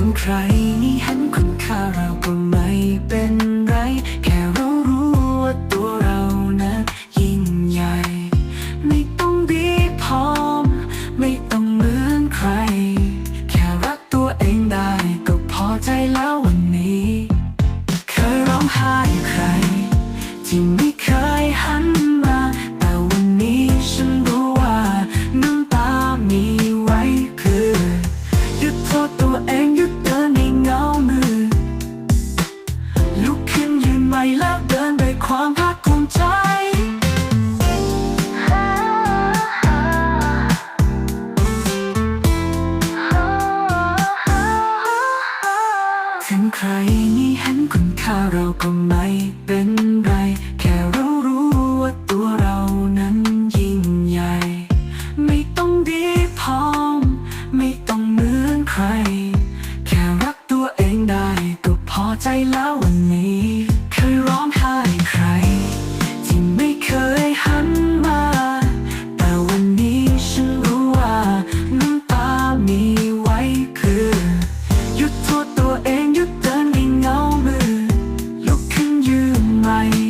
ถึงใครนี่เห็นคุณค่าเราก็ไม่เป็นไร แค่เรารู้ว่าตัวเรานั้นยิ่งใหญ่ ไม่ต้องดีพร้อม ไม่ต้องเหมือนใคร แค่รักตัวเองได้ก็พอใจแล้ววันนี้ เคยร้องไห้ใครที่ ถึงใครนี่เห็นคุณค่าเราก็ไม่เป็นไร แค่เรารู้ว่าตัวเรานั้นยิ่งใหญ่ ไม่ต้องดีพร้อม ไม่ต้องเหมือนใคร แค่รักตัวเองได้ก็พอใจแล้ววันนี้ vai.